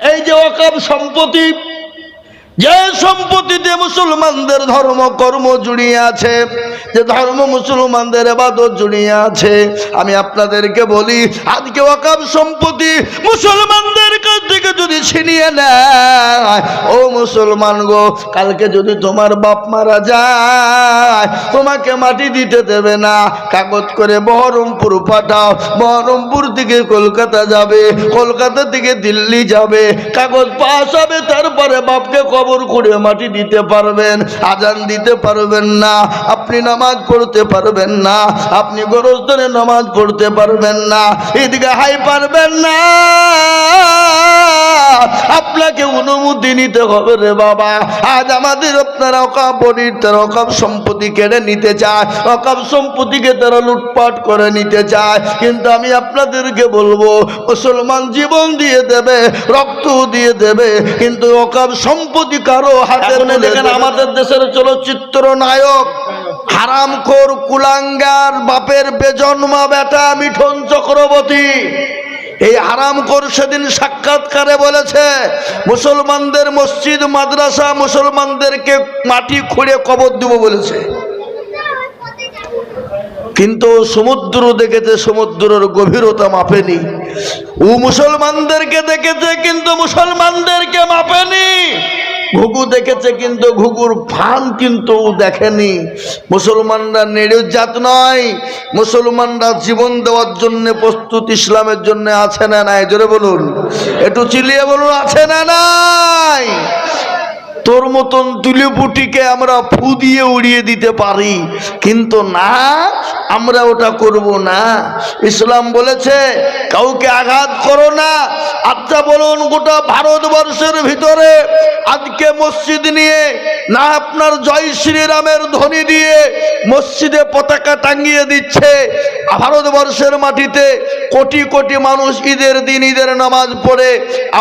এই যে অকাম সম্পত্তি, যে সম্পত্তিতে মুসলমানদের ধর্ম কর্ম জুড়িয়ে আছে, যে ধর্ম মুসলমানদের এবাদত জুড়িয়ে আছে, আমি আপনাদেরকে বলি, আজকে অকাম সম্পত্তি মুসলমানদের কাছ থেকে যদি ছিনিয়ে নেয়, ও মুসলমান গো, কালকে যদি তোমার বাপ মারা যায়, তোমাকে মাটি দিতে দেবে না, কাগজ করে বহরমপুর পাঠাও, বহরমপুর থেকে কলকাতা যাবে কলকাতা থেকে দিল্লি যাবে, কাগজ পাস হবে, তারপরে বাপকে কবর করে মাটি দিতে পারবেন, আজান দিতে পারবেন না, আপনি নামাজ পড়তে পারবেন না, আপনি গোরস্থানে নামাজ পড়তে পারবেন না ঈদগাহাই পারবেন না। আপনাকে অনুমতি নিতে হবে রে বাবা। আজ আমাদের আপনারা অকাপ বনির তারা অকাপ সম্পত্তি কেড়ে নিতে চায়, অকাপ সম্পত্তিকে তারা লুটপাট করে নিতে চায়। কিন্তু আমি আপনাদেরকে বলব, মুসলমান জীবন দিয়ে দেবে, রক্ত দিয়ে দেবে, কিন্তু অকাপ সম্পত্তি কারও হাতে দেখেন আমাদের দেশের চলচ্চিত্র নায়ক হারামখোর কুলাঙ্গার বাপের বেজন্মা বেটা মিঠন চক্রবর্তী। এই হারামখোর সেদিন সাক্ষাৎকারে বলেছে মুসলমানদের মসজিদ মাদ্রাসা মুসলমানদেরকে মাটি খুঁড়ে কবর দেবো বলেছে। কিন্তু সমুদ্র দেখেছে, সমুদ্রের গভীরতা মাপেনি। ও মুসলমানদেরকে দেখেছে, কিন্তু মুসলমানদেরকে মাপেনি। ঘুঘু দেখেছে, কিন্তু ঘুঘুর ফান কিন্তু দেখেনি। মুসলমানরা নেড়ে জাত নয়। মুসলমানরা জীবন দেওয়ার জন্য প্রস্তুত, ইসলামের জন্য আছে না নাই? জোরে বলুন। একটু চিলিয়ে বলুন, আছে না নাই? তোর মতন তুলিপুটিকে আমরা ফু দিয়ে উড়িয়ে দিতে পারি। কিন্তু না, আমরা ওটা করব না। ইসলাম বলেছে, কাউকে আঘাত করো না। আচ্ছা বলুন, গোটা ভারতবর্ষের ভিতরে আজকে মসজিদ নিয়ে না আপনার জয় শ্রীরামের ধ্বনি দিয়ে মসজিদে পতাকা টাঙ্গিয়ে দিচ্ছে। ভারতবর্ষের মাটিতে কোটি কোটি মানুষ ঈদের দিন, ঈদের নামাজ পড়ে।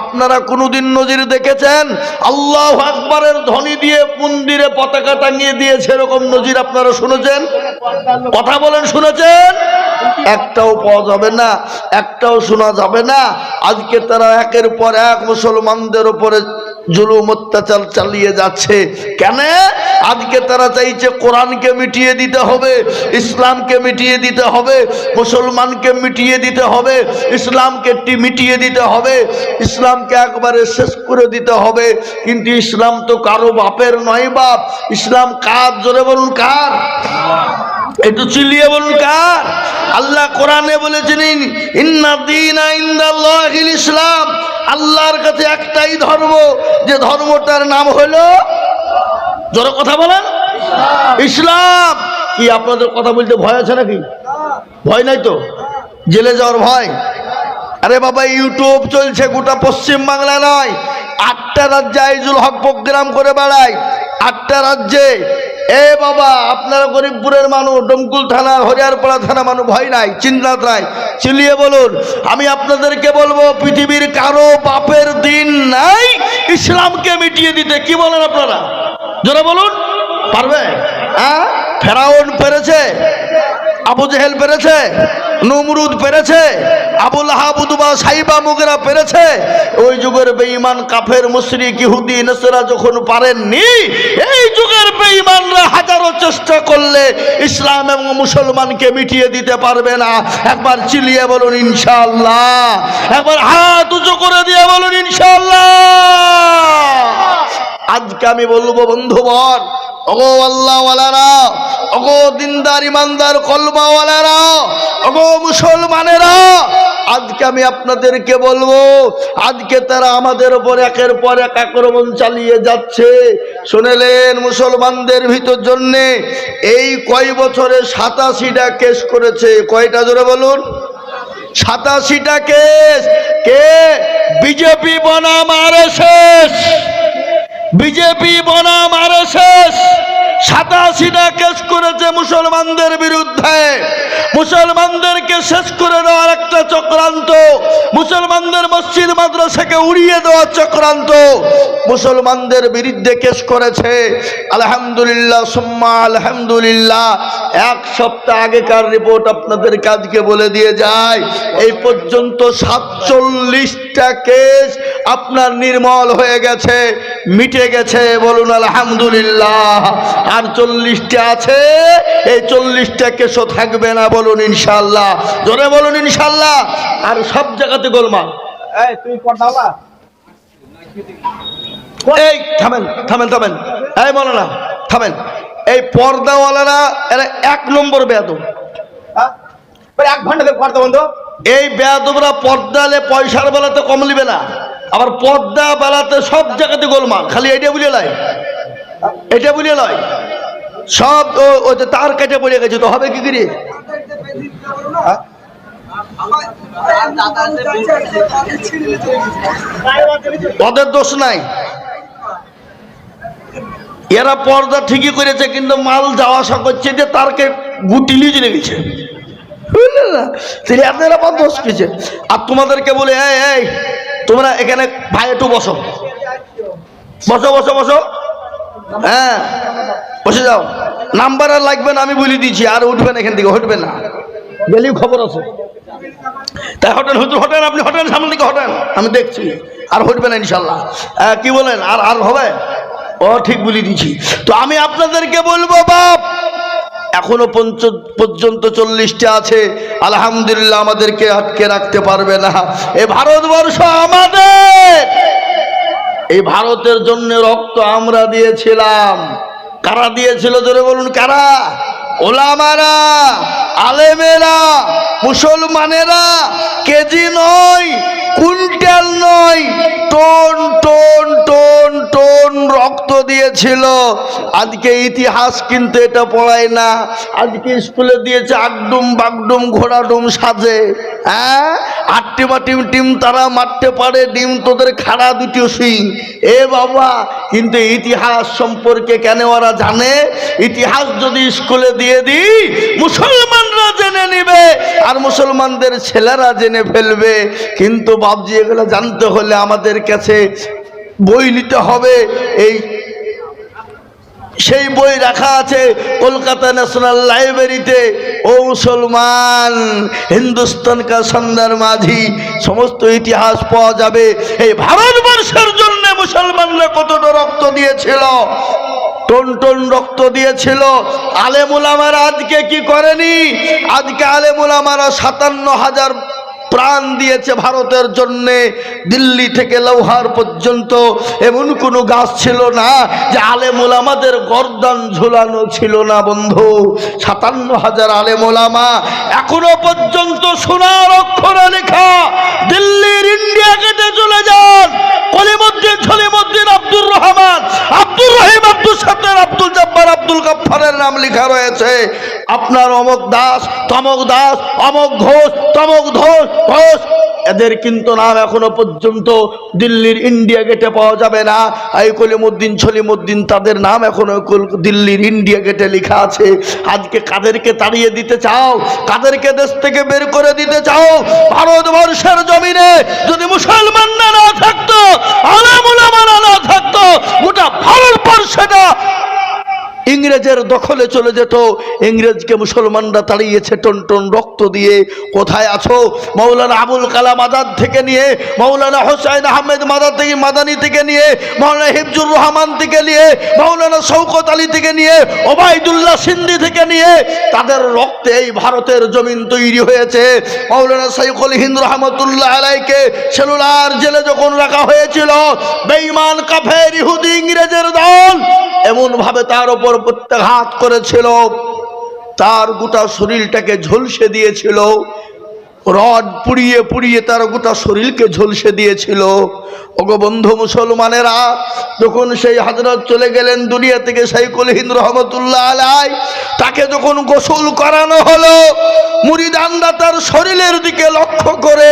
আপনারা কোনোদিন নজির দেখেছেন? আল্লাহ আকবরের ধ্বনি দিয়ে মন্দিরে পতাকা টাঙিয়ে দিয়েছে এরকম নজির আপনারা শুনেছেন? কথা বলেন শুনেছেন? একটাও পাওয়া যাবে না, একটাও শোনা যাবে না। আজকে তারা একের পর এক মুসলমানদের উপরে জুলুম অত্যাচার চালিয়ে যাচ্ছে। কেন? আজকে তারা চাইছে কোরআনকে মিটিয়ে দিতে হবে, ইসলামকে মিটিয়ে দিতে হবে, মুসলমানকে মিটিয়ে দিতে হবে, ইসলামকে মিটিয়ে দিতে হবে, ইসলামকে একবারে শেষ করে দিতে হবে। কিন্তু ইসলাম তো কারও বাপের নয় বাপ। ইসলাম কার? জোরে বলুন কার? একটু চিল্লিয়ে বলুন কার? আল্লাহ কোরআনে বলেছেন ইসলাম। আল্লাহর কাছে একটাই ধর্ম, যে ধর্মটার নাম হলো, জোরে কথা বলেন, ইসলাম। কি আপনাদের কথা বলতে ভয় আছে নাকি? ভয় নাই তো? জেলে যাওয়ার ভয়? আরে বাবা, ইউটিউব চলছে গোটা পশ্চিম বাংলা নয়। আটটা রাজ্যে আইজুল হক প্রোগ্রাম করে বেড়ায়। আটটা রাজ্যে এ বাবা, আপনারা গরিবপুরের মানুষ, ডমকুল থানা, হরিয়ারপাড়া থানা মানুষ ভয় নাই চিন্তা নাই। চিলিয়ে বলুন, আমি আপনাদেরকে বলব, পৃথিবীর কারও বাপের দিন নাই, ইসলামকে মিটিয়ে দিতে। কি বলেন আপনারা? যারা বলুন। পারবে? হ্যাঁ? ফেরাউন পেরেছে, আবু জেহেল পেরেছে, নমরুদ পেরেছে আবুল হাবুদুবা সাইবা, মুগেরা পেরেছে। ওই যুগের বেঈমান কাফের, মুশরিক, ইহুদি, নসরা যখন পারেননি, এই যুগের বেঈমানরা হাজারো চেষ্টা করলে ইসলাম এবং মুসলমানকে মিটিয়ে দিতে পারবে না। একবার চিলিয়ে বলুন ইনশাল্লাহ একবার হাত উঁচু করে দিয়ে বলুন, ইনশাআল্লাহ। আজকে আমি বলব বন্ধুবর ওগো আল্লাহওয়ালারা, ওগো দিনদার ইমানদার কলমাওয়ালারা, ওগো মুসলমানেরা, আজকে আমি আপনাদেরকে বলব, আজকে তারা আমাদের উপর একের পর এক আক্রমণ চালিয়ে যাচ্ছে। শুনেলেন মুসলমানদের ভিতর জন্যে এই কয় বছরে সাতাশিটা কেস করেছে, কয়টা জোরে বলুন? সাতাশিটা কেস, কে? বিজেপি বনাম আর বিজেপি বনাম আর সাতাশিটা কেস করেছে মুসলমানদের বিরুদ্ধে। মুসলমানদেরকে শেষ করে দেওয়ার একটা চক্রান্ত। মুসলমানদের মসজিদ মাদ্রাসাকে উড়িয়ে দেওয়ার চক্রান্ত। মুসলমানদের বিরুদ্ধে কেস করেছে। আলহামদুলিল্লাহ, সুম্মা আলহামদুলিল্লাহ। এক সপ্তাহ আগেকার রিপোর্ট আপনাদের কাজকে বলে দিয়ে যায়, এই পর্যন্ত সাতচল্লিশটা কেস আপনার নির্মল হয়ে গেছে মিটে গেছে বলুন আলহামদুলিল্লাহ। আর চল্লিশটা আছে এই চল্লিশটা কেসো থাকবে না বলুন ইনশাল্লাহ জোরে বলুন ইনশাল্লাহ আর সব জায়গাতে গোলমাল। এই তুই পর্দাওয়ালা এই থামেন থামেন থামেন। এই বলো না থামেন। এই পর্দাওয়ালারা এরা এক নম্বর বেয়াদব। হ্যাঁ? বলে এক ঘণ্টা পর্দা বন্ধ। এই বেয়াদবরা পর্দালে পয়সার বেলাতে কম লিবে না। আবার পর্দা বেলাতে সব জায়গাতে গোলমাল, খালি এটা বুঝে লাই এটা বুঝে লয়। সব তার কেটে পড়ে গেছে, তো হবে কি করে? ওদের দোষ নাই। এরা পর্দা ঠিকই করেছে, কিন্তু মাল যাওয়া আসা করছে যে তারকে গুটিলি চলে গেছে। বুঝলে না আপনারা আবার দোষ পেয়েছে আর তোমাদেরকে বলে, এই এই তোমরা এখানে ভাই একটু বসো। বসো বসো বসো। হ্যাঁ বসে যাও। নাম্বার আর লাগবে না, আমি বলে দিয়েছি, আর উঠবেন এখান থেকে উঠবেন না। গেলেই খবর আছে। তাই হটেন হুজুর হটেন আপনি হটেন সামনে দিকে হটেন আমি দেখছি, আর হটবে না ইনশাল্লাহ। কি বলেন, আর আর হবে? ও, ঠিক বলে দিচ্ছি তো আমি আপনাদেরকে বলব বাপ এখনও পঞ্চ পর্যন্ত চল্লিশটা আছে। আলহামদুলিল্লাহ আমাদেরকে আটকে রাখতে পারবে না। এ ভারতবর্ষ আমাদের! এই ভারতের জন্য রক্ত আমরা দিয়েছিলাম। কারা দিয়েছিল ধরে বলুন, কারা? ওলামারা! আলেমেরা, মুসলমানেরা কেজি নয়, কুইন্টাল নয়, টন টন টন টন রক্ত দিয়েছিল। আজকে ইতিহাস কিন্তু এটা পড়ায় না। আজকে স্কুলে দিয়েছে আগডুম, বাগডুম, ঘোড়াডুম সাজে। হ্যাঁ? আটটি বা টিম তারা মারতে পারে, ডিম তোদের খাড়া দুটি সিং এ বাবা, কিন্তু ইতিহাস সম্পর্কে কেন ওরা জানে? ইতিহাস যদি স্কুলে দিয়ে দিই মুসলমানরা জেনে নিবে, আর মুসলমানদের ছেলেরা জেনে ফেলবে। কিন্তু বাবজি এগুলো জানতে হলে আমাদের কাছে বই নিতে হবে। এই সেই বই রাখা আছে কলকাতা ন্যাশনাল লাইব্রেরিতে। ও মুসলমান হিন্দুস্তান কা সন্দার মাঝি, সমস্ত ইতিহাস পাওয়া যাবে। এই ভারতবর্ষের জন্য মুসলমানরা কতটা রক্ত দিয়েছিল? টন টন রক্ত দিয়েছিল। আলেমুলামারা আজকে কি করেনি? আজকে আলেমুলামারা সাতান্ন হাজার প্রাণ দিয়েছে ভারতের জন্য। দিল্লি থেকে লৌহার পর্যন্ত এমন কোনো গাছ ছিল না যে আলেমুলামাদের গর্দান ঝুলানো ছিল না বন্ধু। সাতান্ন হাজার আলেমুলামা এখনও পর্যন্ত সোনার অক্ষরে লেখা, দিল্লির ইন্ডিয়া গেটে চলে যান কলিমুদ্দিন সলিমুদ্দিন আব্দুর রহমান আব্দুর রহিম আব্দুল জব্বার, আব্দুল গাফফারের নাম লেখা রয়েছে। আপনার অমক দাস, তমক দাস, অমক ঘোষ, তমক ঘোষ ঘোষ। এদের কিন্তু নাম এখনও পর্যন্ত দিল্লির ইন্ডিয়া গেটে পাওয়া যাবে না। এই কলিমুদ্দিন ছলিমুদ্দিন তাদের নাম এখনও দিল্লির ইন্ডিয়া গেটে লেখা আছে। আজকে কাদেরকে তাড়িয়ে দিতে চাও? কাদেরকে দেশ থেকে বের করে দিতে চাও? ভারতবর্ষের জমিনে যদি মুসলমানরা না থাকতো আলামুলামারা না থাকতো গোটা ভারতবর্ষটা ইংরেজের দখলে চলে যেত। ইংরেজকে মুসলমানরা তাড়িয়েছে টন টন রক্ত দিয়ে। কোথায় আছো? মৌলানা আবুল কালাম আজাদ থেকে নিয়ে, মৌলানা হোসাইন আহমেদ মাদার থেকে মাদানি থেকে নিয়ে, মৌলানা হিফজুর রহমান থেকে নিয়ে, মৌলানা শৌকত আলী থেকে নিয়ে, ওবায়দুল্লাহ সিন্দি থেকে নিয়ে, তাদের রক্তে এই ভারতের জমিন তৈরি হয়েছে। মৌলানা সাইকুল হিন্দ রহমতুল্লাহ আলাইকে সেলুলার জেলে যখন রাখা হয়েছিল, বেঈমান কাফের ইহুদি ইংরেজের দল এমন ভাবে তার উপর প্রত্যাঘাত করেছিল। তার গোটা শরীরটাকে ঝলসে দিয়েছিল। রড পুড়িয়ে পুড়িয়ে তার গোটা শরীরকে ঝলসে দিয়েছিল। ওগো বন্ধু মুসলমানেরা, যখন সেই হাজরত চলে গেলেন দুনিয়া থেকে শাইকুল হিন্দ রহমতুল্লাহ আলাই তাকে যখন গোসল করানো হলো মুরিদান্দা তার শরীরের দিকে লক্ষ্য করে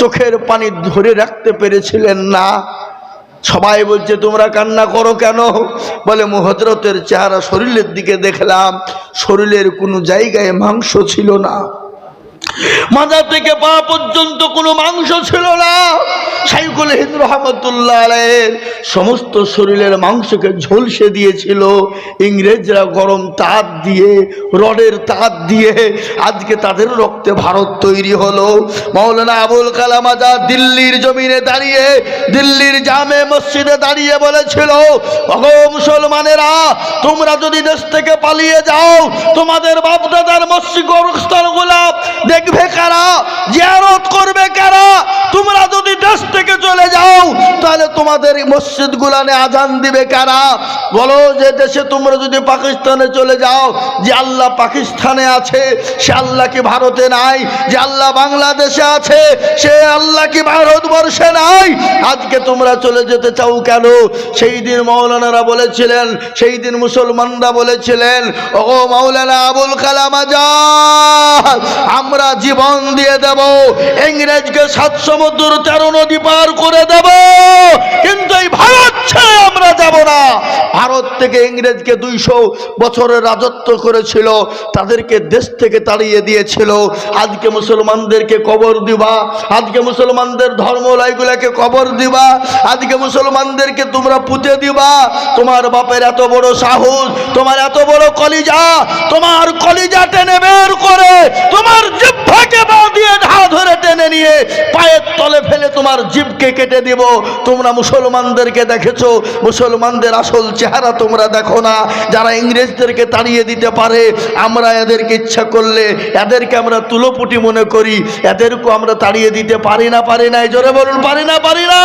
চোখের পানি ধরে রাখতে পেরেছিলেন না। সবাই বলছে, তোমরা কান্না করো কেন? বলে মুহজরতের চেহারা শরীরের দিকে দেখলাম। শরীরের কোনো জায়গায় মাংস ছিল না। মাথা থেকে পা পর্যন্ত কোনো মাংস ছিল না। সাইকুল হিন্দ রহমতুল্লাহ সমস্ত শরীরের মাংসকে ঝলসে দিয়েছিল। ইংরেজরা গরম তাপ দিয়ে, রডের তাপ দিয়ে আজকে তাদের রক্তে ভারত তৈরি হলো। মৌলানা আবুল কালাম আজাদ দিল্লির জমিনে দাঁড়িয়ে, দিল্লির জামে মসজিদে দাঁড়িয়ে বলেছিল অগো মুসলমানেরা, তোমরা যদি দেশ থেকে পালিয়ে যাও, তোমাদের বাপদাদার মসজিদ গোরস্থানগুলা দেখবে কারা? জিয়ারত করবে কারা? তোমরা যদি দেশ থেকে চলে যাও, তাহলে তোমাদের মসজিদ গুলানে আজান দিবে কারা? বলো যে দেশে তোমরা যদি পাকিস্তানে চলে যাও, যে আল্লাহ পাকিস্তানে আছে, সে আল্লাহ কি ভারতে নাই? যে আল্লাহ বাংলাদেশে আছে, সে আল্লাহ কি ভারতবর্ষে নাই? আজকে তোমরা চলে যেতে চাও কেন? সেই দিন মৌলানারা বলেছিলেন, সেই দিন মুসলমানরা বলেছিলেন ও মৌলানা আবুল কালাম আজাদ, আমরা জীবন দিয়ে দেব। ইংরেজকে সাত সমুদ্র তেরো নদী পার করে দেব। কিন্তু এই ভারত ছেড়ে আমরা যাব না। ভারত থেকে ইংরেজকে দুইশো বছরের রাজত্ব করেছিল, তাদেরকে দেশ থেকে তাড়িয়ে দিয়েছিল। আজকে মুসলমানদেরকে কবর দিবা। আজকে মুসলমানদের ধর্মলয়গুলোকে কবর দিবা। আজকে মুসলমানদেরকে তোমরা পুঁতে দিবা। তোমার বাপের এত বড় সাহস, তোমার এত বড় কলিজা, তোমার কলিজা টেনে বের করে তোমার জিভ্ভাকে পা দিয়ে ধা ধরে টেনে নিয়ে পায়ের তলে ফেলে তোমার জিভকে কেটে দিব। তোমরা মুসলমানদেরকে দেখেছ, মুসলমানদের আসল চেহারা তোমরা দেখো না। যারা ইংরেজদেরকে তাড়িয়ে দিতে পারে, আমরা এদেরকে ইচ্ছা করলে, এদেরকে আমরা তুলোপুটি মনে করি, এদেরকেও আমরা তাড়িয়ে দিতে পারি না, পারি নাই। জোরে বলুন, পারি না পারি না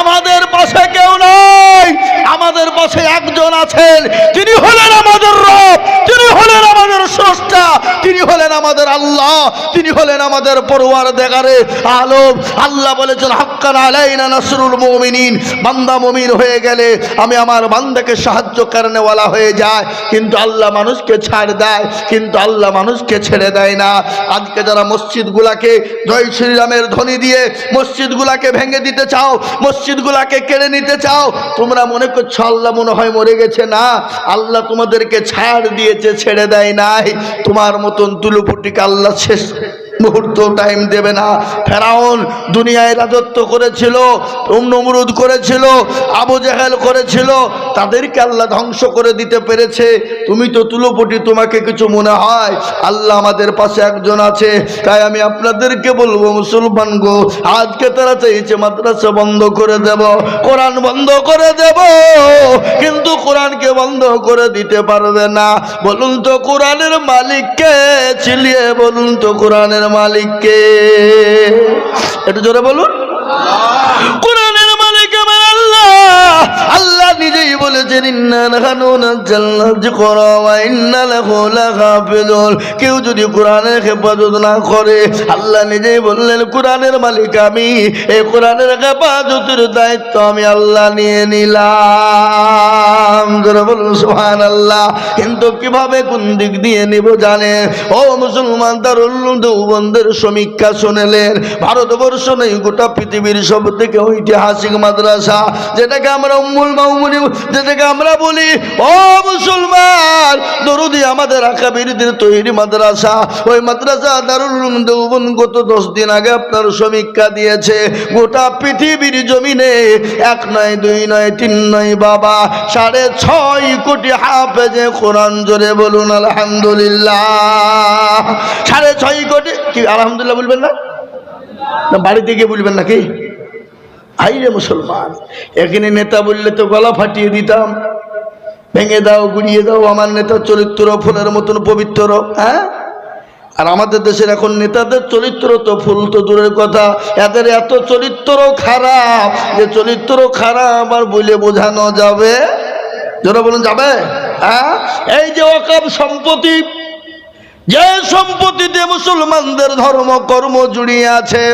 আমাদের পাশে কেউ নাই। আমাদের পাশে একজন আছেন তিনি হলেন আমাদের রব তিনি হলেন আমাদের স্রষ্টা। তিনি হলেন আমাদের আল্লাহ, তিনি হলেন আমাদের পড়ুয়ার দেগারে আলম, আল্লাহ বলেছেন, হাক্কান আলাইনা নাসরুল মুমিনিন। বান্দা মমিন হয়ে গেলে আমি আমার বান্দাকে সাহায্য কারণেওয়ালা হয়ে যায় কিন্তু আল্লাহ মানুষকে ছাড় দেয়, কিন্তু আল্লাহ মানুষকে ছেড়ে দেয় না। আজকে যারা মসজিদগুলাকে জয় শ্রীরামের ধ্বনি দিয়ে মসজিদগুলাকে ভেঙে দিতে চাও, মসজিদগুলাকে কেড়ে নিতে চাও, তোমরা মনে করছ আল্লাহ মনে হয় মরে গেছে? না, আল্লাহ তোমাদেরকে ছাড় দিয়েছে, ছেড়ে দেয় নাই। তোমার মতন তুলুপুটিকে আল্লাহ শেষ মুহূর্ত টাইম দেবে না। ফেরাউন দুনিয়ায় রাজত্ব করেছিল নমরুদ করেছিল, আবু জাহেল করেছিল, তাদেরকে আল্লাহ ধ্বংস করে দিতে পেরেছে। তুমি তো তুলোপটি তোমাকে কিছু মনে হয়? আল্লাহ আমাদের পাশে একজন আছে, তাই আমি আপনাদেরকে বলব, মুসলমান গো, আজকে তারা চাইছে মাদ্রাসা বন্ধ করে দেব, কোরআন বন্ধ করে দেব, কিন্তু কোরআনকে বন্ধ করে দিতে পারবে না। বলুন তো কোরআনের মালিককে চিলিয়ে বলুন তো কোরআনের মালিককে। একটু জোরে বলুন। কোরআনের মালিক আমার আল্লাহ। আল্লাহ নিজেই বলেছেন কেউ যদি কোরআনের হেফাজত না করে, আল্লাহ নিজেই বললেন, কোরআনের মালিক আমি। এই কোরআনের হেফাজতের দায়িত্ব আমি আল্লাহ নিয়ে নিলাম। সুবহানাল্লাহ। কিন্তু কীভাবে কোন দিক দিয়ে নিব জানে ও মুসলমান তার দেওবন্দের সমীক্ষা শুনেলেন। ভারতবর্ষ নেই গোটা পৃথিবীর সব থেকে ঐতিহাসিক মাদ্রাসা, যেটাকে আমরা উম্মুল মাউমুনি যেটাকে আমরা বলি, ও মুসলমান, দরুদি আমাদের আকাবিরদের তৈরি মাদ্রাসা। ওই মাদ্রাসা দারুল দেওবন্দ গত দশ দিন আগে আপনার সমীক্ষা দিয়েছে। গোটা পৃথিবীর জমিনে এক নয়, দুই নয়, তিন নয়, বাবা, সাড়ে ছয় কোটি হাফেজে কোরআন জোরে বলুন, আলহামদুলিল্লাহ। সাড়ে ছয় কোটি কি, আলহামদুলিল্লাহ বলবেন না, বাড়িতে গিয়ে বলবেন নাকি? আই রে মুসলমান। এখানে নেতা বললে তো গলা ফাটিয়ে দিতাম। ভেঙে দাও, গুড়িয়ে দাও, আমার নেতার চরিত্র ফুলের মতন পবিত্র হ্যাঁ? আর আমাদের দেশের এখন নেতাদের চরিত্র তো ফুল তো দূরের কথা। এদের এত চরিত্র খারাপ যে চরিত্র খারাপ আর বলে বোঝানো যাবে? যারা বলুন, যাবে? হ্যাঁ? এই যে অকাপ সম্পত্তি যে সম্পত্তিতে মুসলমানদের ধর্ম, কর্ম জুড়িয়ে আছে,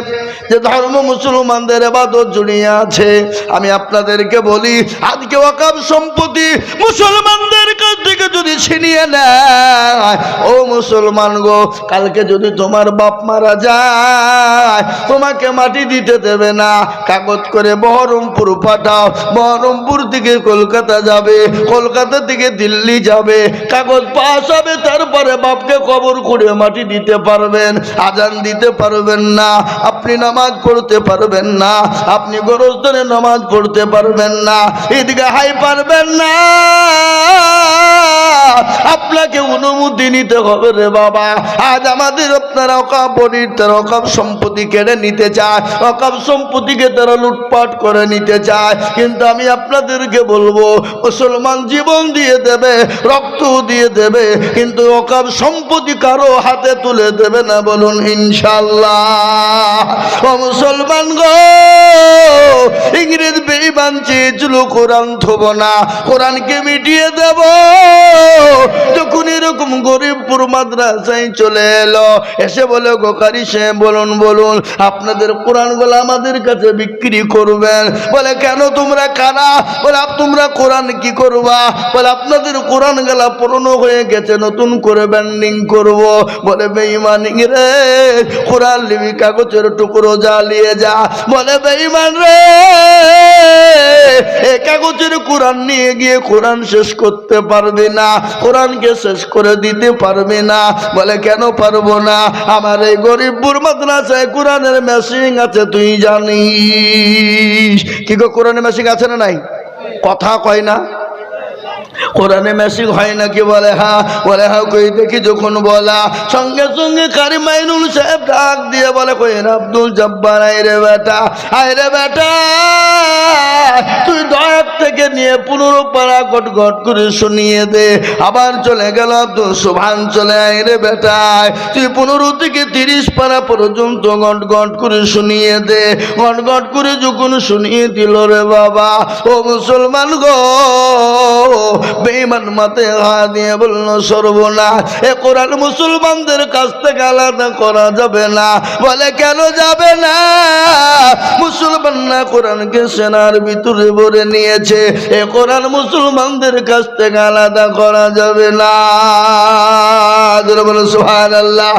যে ধর্ম মুসলমানদের এবাদত জুড়িয়ে আছে, আমি আপনাদেরকে বলি, আজকে ওয়াকাব সম্পত্তি মুসলমানদের থেকে যদি ছিনিয়ে নেয়, ও মুসলমান গো, কালকে যদি তোমার বাপ মারা যায়, তোমাকে মাটি দিতে দেবে না, কাগজ করে বহরমপুর পাঠাও, বহরমপুর থেকে কলকাতা যাবে, কলকাতা থেকে দিল্লি যাবে, কাগজ পাস হবে, তারপরে বাপকে কবর করে মাটি দিতে পারবেন, আজান দিতে পারবেন না, আপনি নামাজ পড়তে পারবেন না, আপনি গরস্থানে নামাজ পড়তে পারবেন না এদিকে হাই পারবেন না। আপনাকে অনুমতি নিতে হবে রে বাবা। আজ আমাদের আপনারা অকাপ বনির তারা অকাপ সম্পত্তি কেড়ে নিতে চায়, অকাপ সম্পত্তিকে তারা লুটপাট করে নিতে চায়। কিন্তু আমি আপনাদেরকে বলব, মুসলমান জীবন দিয়ে দেবে, রক্ত দিয়ে দেবে, কিন্তু অকাপ সম্পত্তি কারও হাতে তুলে দেবে না বলুন ইনশাল্লাহ ও মুসলমান গো, ইংরেজ বেইমান চেয়েছিল কোরআন থব না, কোরআনকে মিটিয়ে দেব। যখন এরকম গরিবপুর মাদ্রাসায় চলে এলো, এসে বলে গোকারি সে বলুন বলুন, আপনাদের কোরআনগুলো আমাদের কাছে বিক্রি করবেন? বলে, কেন তোমরা কারা বলে তোমরা কোরআন কি করবা? বলে, আপনাদের কোরআন গেলা পুরনো হয়ে গেছে, নতুন করে ব্যান্ডিং করব। বলে, বেঈমান রে, কোরআন লিবি কাগজের টুকরো জ্বালিয়ে যা। বলে, বেঈমান রে, এ কাগজের কোরআন নিয়ে গিয়ে কোরআন শেষ করতে পারবে না, কোরআনকে শেষ করে দিতে পারবে না। বলে, কেন পারব না? আমার এই গরিবপুর মাদ্রাসায় কোরআনের মেশিন আছে, তুই জানিস। কি গো, কোরআনের মেশিন আছে না নাই? কথা কয় না? কোরআনে মেসিং হয় নাকি বলে, হা? বলে হ্যাঁ কই দেখি যখন বলা। সঙ্গে সঙ্গে কারি মাইনুল সাহেব ডাক দিয়ে বলে কইন আব্দুল জব্বার আই রে বেটা আই রে বেটা। তুই দয়ার থেকে নিয়ে পনেরো পাড়া গট গট করে শুনিয়ে দে। আবার চলে গেল আব্দুল সুভান চলে আই রে বেটা তুই পনেরো থেকে তিরিশ পাড়া পর্যন্ত গট গট করে শুনিয়ে দে। গট গট করে যখন শুনিয়ে দিল রে বাবা, ও মুসলমান গো বেঈমান মাতে হা দিয়ে বলল সর্বনা এ কোরআন মুসলমানদের কাছ থেকে আলাদা করা যাবে না। বলে, কেন যাবে না? মুসলমান না কোরআনকে সেনার ভিতরে ভরে নিয়েছে। এ কোরআন মুসলমানদের কাছ থেকে আলাদা করা যাবে না। সুহান আল্লাহ